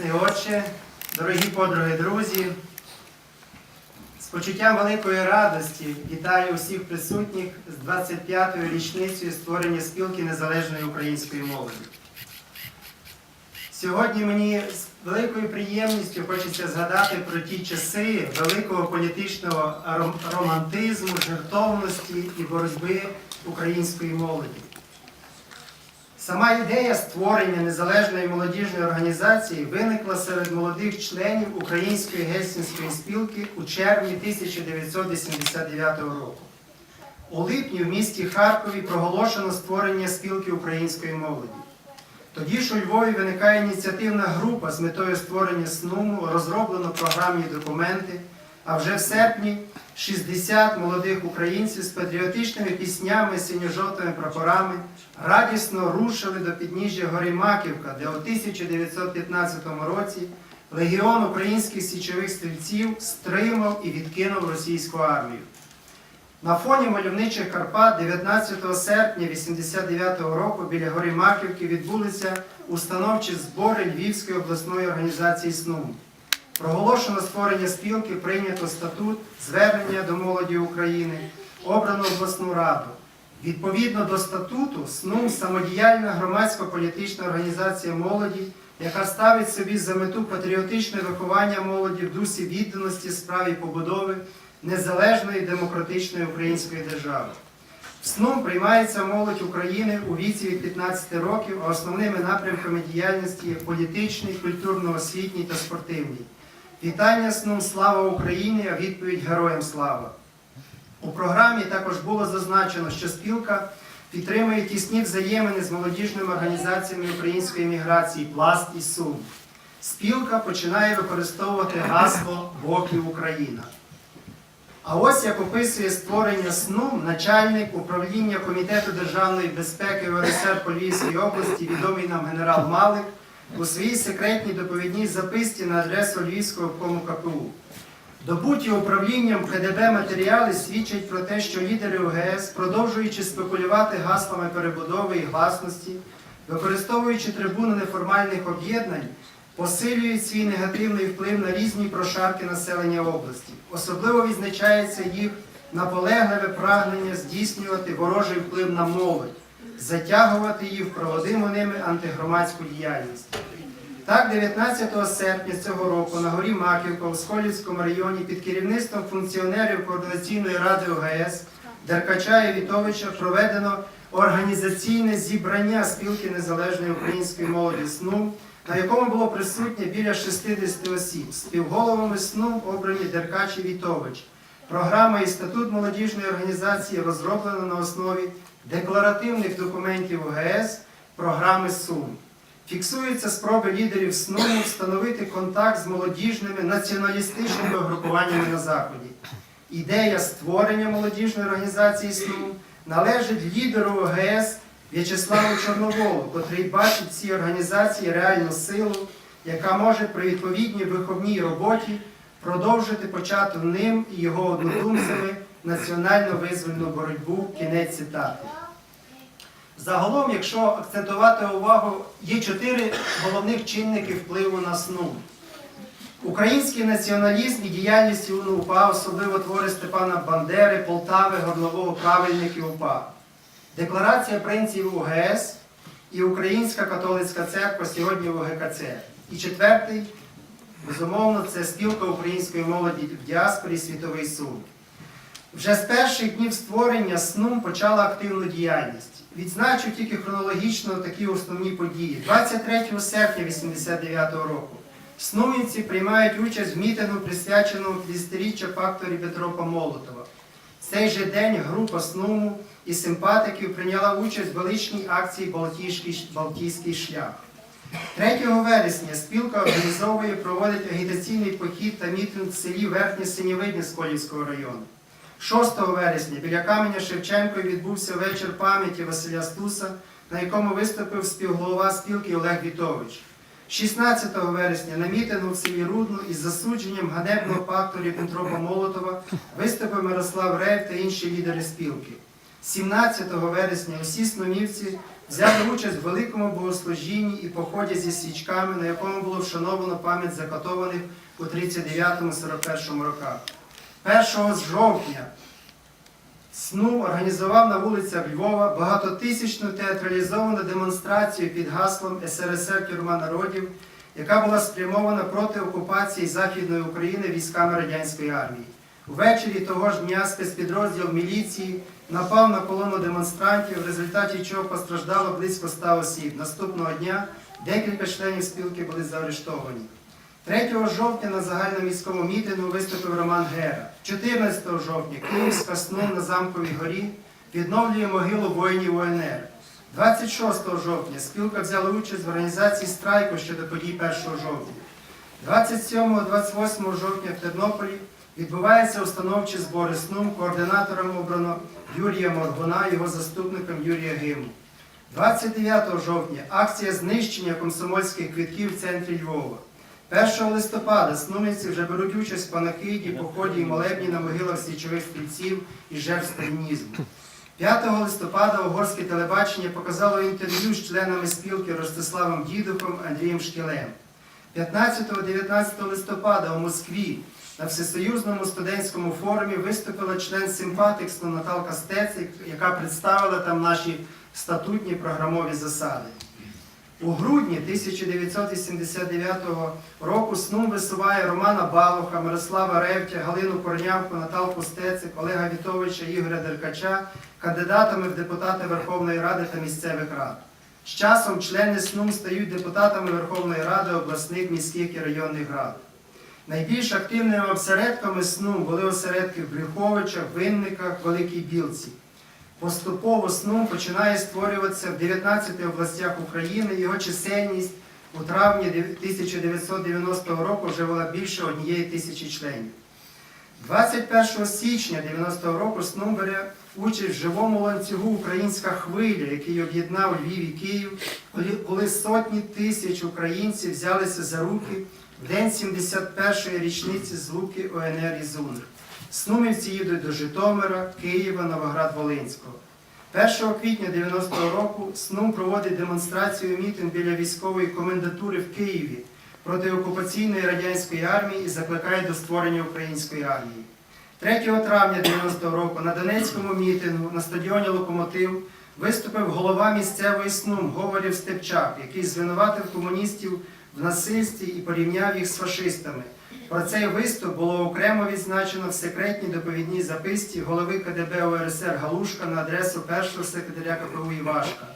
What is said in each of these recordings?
Отче, дорогі подруги, друзі, з почуттям великої радості вітаю усіх присутніх з 25-ю річницею створення спілки незалежної української молоді. Сьогодні мені з великою приємністю хочеться згадати про ті часи великого політичного романтизму, жертовності і боротьби української молоді. Сама ідея створення незалежної молодіжної організації виникла серед молодих членів Української гельсінської спілки у червні 1989 року. У липні в місті Харкові проголошено створення спілки української молоді. Тоді ж у Львові виникає ініціативна група з метою створення СНУМу, розроблено програмні документи, а вже в серпні 60 молодих українців з патріотичними піснями, синьо-жовтими прапорами радісно рушили до підніжжя гори Маківка, де у 1915 році легіон українських січових стрільців стримав і відкинув російську армію. На фоні мальовничих Карпат 19 серпня 1989 року біля гори Маківки відбулися установчі збори Львівської обласної організації СНУМ. Проголошено створення спілки, прийнято статут, звернення до молоді України, обрано обласну раду. Відповідно до статуту, СНУМ самодіяльна громадсько-політична організація молоді, яка ставить собі за мету патріотичне виховання молоді в дусі відданості справі побудови незалежної демократичної української держави. В СНУМ приймається молодь України у віці від 15 років, а основними напрямками діяльності є політичний, культурно-освітній та спортивний. Вітання СНУМ Слава Україні! А відповідь Героям слава! У програмі також було зазначено, що спілка підтримує тісні взаємини з молодіжними організаціями української міграції Пласт і Сум. Спілка починає використовувати гасло Боків Україна. А ось як описує створення СНУ начальник управління Комітету державної безпеки УРСР по Львівській області, відомий нам генерал Малик, у своїй секретній доповідній записці на адресу Львівського обкому КПУ. Добуті управлінням КДБ матеріали свідчать про те, що лідери ОГС, продовжуючи спекулювати гаслами перебудови і гласності, використовуючи трибуни неформальних об'єднань, посилюють свій негативний вплив на різні прошарки населення області. Особливо відзначається їх наполегливе прагнення здійснювати ворожий вплив на молодь, затягувати її в проводиму ними антигромадську діяльність. Так, 19 серпня цього року на горі Маківка у Сколівському районі під керівництвом функціонерів Координаційної ради ОГС Деркача і Вітовича проведено організаційне зібрання спілки незалежної української молоді СНУ, на якому було присутнє біля 60 осіб. Співголовами СНУ обрані Деркач і Вітович. Програма і статут молодіжної організації розроблено на основі декларативних документів ОГС, програми СУМ. Фіксуються спроби лідерів СНУ встановити контакт з молодіжними націоналістичними групуваннями на Заході. Ідея створення молодіжної організації СНУ належить лідеру ОГС В'ячеславу Чорноволу, котрий бачить цій організації реальну силу, яка може при відповідній виховній роботі продовжити почату ним і його однодумцями національно-визвольну боротьбу. Кінець цитати. Загалом, якщо акцентувати увагу, є чотири головних чинники впливу на СНУ. Український націоналізм і діяльність УНУПА, особливо твори Степана Бандери, Полтави, Горлового, правильників УПА. Декларація принципів УГС і Українська католицька церква сьогодні в УГКЦ. І четвертий, безумовно, це спілка української молоді в діаспорі Світовий суд. Вже з перших днів створення СНУМ почала активну діяльність. Відзначу тільки хронологічно такі основні події. 23 серпня 1989 року снумівці приймають участь в мітингу, присвяченому 50-річчя пакту Ріббентропа Молотова. Цей же день група СНУМу і симпатиків прийняла участь в величній акції Балтійський, шлях. 3 вересня спілка організовує проводить агітаційний похід та мітинг в селі Верхнє Синєвидне Сколівського району. 6 вересня біля каменя Шевченко відбувся вечір пам'яті Василя Стуса, на якому виступив співголова спілки Олег Вітович. 16 вересня на мітингу в селі Рудно із засудженням ганебного пакту Ріббентропа Молотова виступив Мирослав Рейв та інші лідери спілки. 17 вересня усі сномівці взяли участь в великому богослужінні і поході зі свічками, на якому було вшановано пам'ять закатованих у 39-41 роках. 1 жовтня СНУ організував на вулицях Львова багатотисячну театралізовану демонстрацію під гаслом СРСР Тюрма народів, яка була спрямована проти окупації Західної України військами радянської армії. Увечері того ж дня спецпідрозділ міліції напав на колону демонстрантів, в результаті чого постраждало близько 100 осіб. Наступного дня декілька членів спілки були заарештовані. 3 жовтня на загальноміському мітингу виступив Роман Гера. 14 жовтня Київська СНУ на Замковій горі відновлює могилу воїнів УНР. 26 жовтня спілка взяла участь в організації страйку щодо подій 1 жовтня. 27-28 жовтня в Тернополі відбуваються установчі збори СНУ. Координатором обрано Юрія Моргуна, його заступником Юрія Гиму. 29 жовтня акція знищення комсомольських квитків в центрі Львова. 1 листопада снумівці вже беруть участь в панахиді, поході і молебні на могилах січових стрільців і жертв сталінізму. 5 листопада угорське телебачення показало інтерв'ю з членами спілки Ростиславом Дідухом Андрієм Шкілем. 15-19 листопада у Москві на всесоюзному студентському форумі виступила член Симпатексту Наталка Стецик, яка представила там наші статутні програмові засади. У грудні 1989 року СНУ висуває Романа Балуха, Мирослава Ревтя, Галину Корнявку, Наталку Стецик, Олега Вітовича, Ігоря Деркача кандидатами в депутати Верховної Ради та місцевих рад. З часом члени СНУ стають депутатами Верховної Ради обласних, міських і районних рад. Найбільш активними осередками СНУ були осередки в Брюховичах, Винниках, Великій Білці. Поступово СНУ починає створюватися в 19 областях України. Його чисельність у травні 1990 року вже була більше однієї тисячі членів. 21 січня 90 року СНУ бере участь в живому ланцюгу Українська хвиля, який об'єднав Львів і Київ, коли сотні тисяч українців взялися за руки в день 71-ї річниці злуки ОНР і ЗУНР. Снумівці їдуть до Житомира, Києва, Новоград-Волинського. 1 квітня 90-го року СНУ проводить демонстрацію мітинг біля військової комендатури в Києві проти окупаційної радянської армії і закликає до створення української армії. 3 травня 90-го року на Донецькому мітингу на стадіоні Локомотив виступив голова місцевої СНУ Говорів Степчак, який звинуватив комуністів в насильстві і порівняв їх з фашистами. Про цей виступ було окремо відзначено в секретній доповідній записці голови КДБ УРСР Галушка на адресу першого секретаря КПУ Івашка.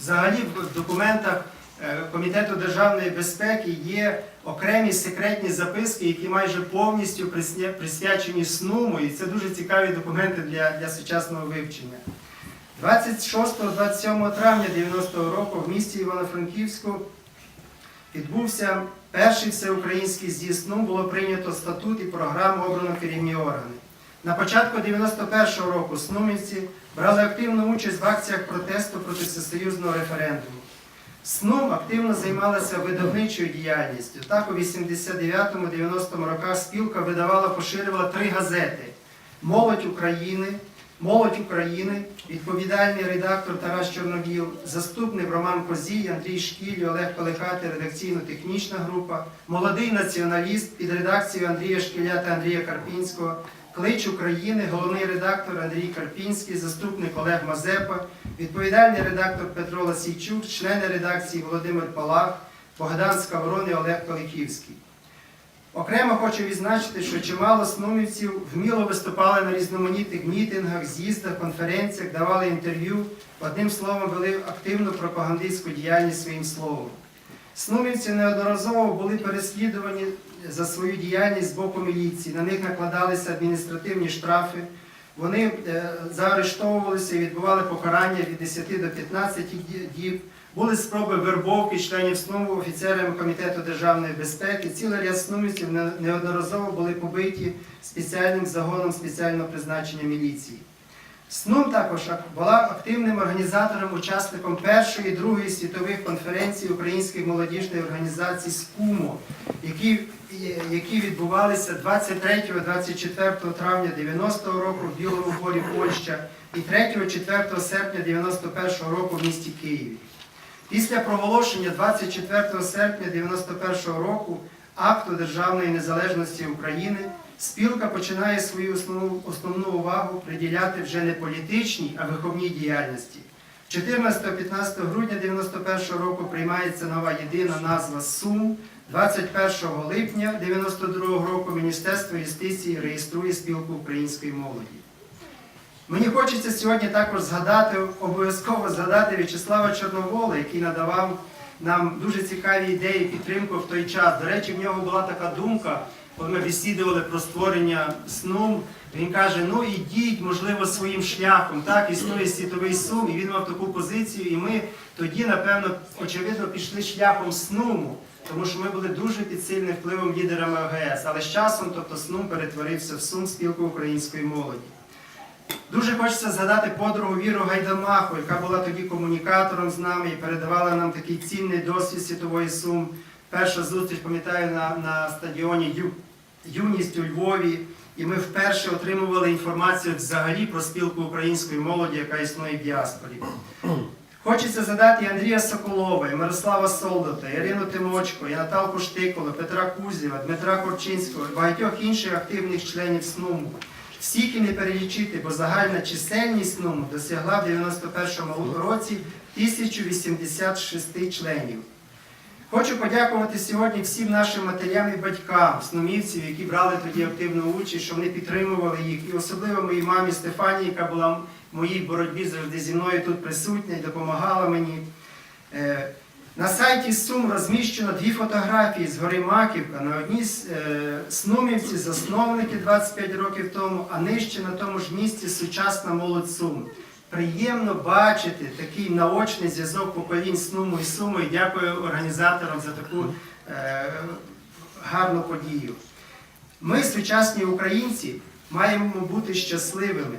Взагалі в документах е, Комітету державної безпеки є окремі секретні записки, які майже повністю присвячені СНУМу, і це дуже цікаві документи для, для сучасного вивчення. 26-27 травня 90-го року в місті Івано-Франківську відбувся перший всеукраїнський з'їзд СНУ, було прийнято статут і програму обрано керівні органи. На початку 91-го року снумівці брали активну участь в акціях протесту проти всесоюзного референдуму. СНУ активно займалася видавничою діяльністю. Так, у 89-90 роках спілка видавала, поширювала три газети: Молодь України, Молодь України, відповідальний редактор Тарас Чорновіл, заступник Роман Козій, Андрій Шкіль, Олег Пелехати, редакційно-технічна група, молодий націоналіст під редакцією Андрія Шкіля та Андрія Карпінського, Клич України, головний редактор Андрій Карпінський, заступник Олег Мазепа, відповідальний редактор Петро Ласійчук, члени редакції Володимир Палах, Богдан Скаврон і Олег Каликівський. Окремо хочу відзначити, що чимало снумівців вміло виступали на різноманітних мітингах, з'їздах, конференціях, давали інтерв'ю, одним словом, вели активну пропагандистську діяльність своїм словом. Снумівці неодноразово були переслідувані за свою діяльність з боку міліції. На них накладалися адміністративні штрафи. Вони е, заарештовувалися і відбували покарання від 10 до 15 діб. Були спроби вербовки членів СНУ офіцерами Комітету державної безпеки. Цілий ряд снумівців неодноразово були побиті спеціальним загоном спеціального призначення міліції. СНУМ також була активним організатором, учасником першої і другої світових конференцій Української молодіжної організації СКУМО, які, які відбувалися 23-24 травня 90-го року в Білому Полі, Польща, і 3-4 серпня 91-го року в місті Києві. Після проголошення 24 серпня 91-го року акту Державної незалежності України спілка починає свою основну, основну увагу приділяти вже не політичній, а виховній діяльності. 14-15 грудня 91 року приймається нова єдина назва СУМ. 21 липня 92 року Міністерство юстиції реєструє спілку української молоді. Мені хочеться сьогодні також згадати, обов'язково згадати В'ячеслава Чорновола, який надавав нам дуже цікаві ідеї підтримку в той час. До речі, в нього була така думка, коли ми бесідували про створення СНУМ. Він каже: ну ідіть, можливо, своїм шляхом. Так, існує світовий сум, і він мав таку позицію. І ми тоді, напевно, очевидно, пішли шляхом СНУМу, тому що ми були дуже під сильним впливом лідерами ОГС. Але з часом, тобто СНУМ перетворився в Сум спілку української молоді. Дуже хочеться згадати подругу Віру Гайдамаху, яка була тоді комунікатором з нами і передавала нам такий цінний досвід світової сум. Перша зустріч, пам'ятаю, на, на стадіоні Ю, Юність у Львові. І ми вперше отримували інформацію взагалі про спілку української молоді, яка існує в діаспорі. Хочеться задати і Андрія Соколова, і Мирослава Солдата, і Ірину Тимочко, і Наталку Штиколу, Петра Кузєва, Дмитра Корчинського і багатьох інших активних членів СНУМу. І не перелічити, бо загальна чисельність СНУМу досягла в 91-му році 1086 членів. Хочу подякувати сьогодні всім нашим матерям і батькам, снумівців, які брали тоді активну участь, що вони підтримували їх. І особливо моїй мамі Стефанії, яка була в моїй боротьбі завжди зі мною тут присутня і допомагала мені. На сайті Сум розміщено дві фотографії з гори Маківка. На одній з е, снумівці, засновники 25 років тому, а нижче на тому ж місці сучасна молодь Сум. Приємно бачити такий наочний зв'язок поколінь Снуму і Суму. І дякую організаторам за таку е, гарну подію. Ми, сучасні українці, маємо бути щасливими,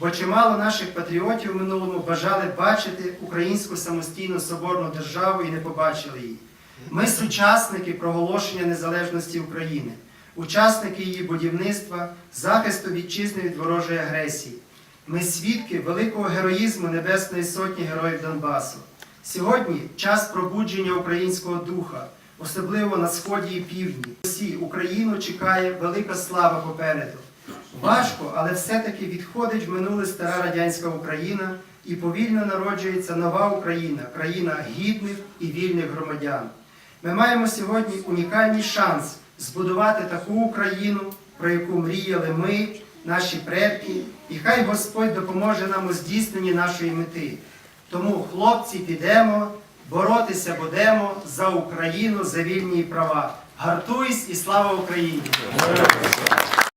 бо чимало наших патріотів в минулому бажали бачити українську самостійну соборну державу і не побачили її. Ми сучасники проголошення незалежності України, учасники її будівництва, захисту вітчизни від ворожої агресії. Ми свідки великого героїзму Небесної Сотні Героїв Донбасу. Сьогодні час пробудження українського духа, особливо на сході і півдні. Усі Україну чекає велика слава попереду. Важко, але все-таки відходить в минуле стара радянська Україна і повільно народжується нова Україна, країна гідних і вільних громадян. Ми маємо сьогодні унікальний шанс збудувати таку Україну, про яку мріяли ми, наші предки, і хай Господь допоможе нам у здійсненні нашої мети. Тому, хлопці, підемо, боротися будемо за Україну, за вільні права. Гартуйсь і слава Україні!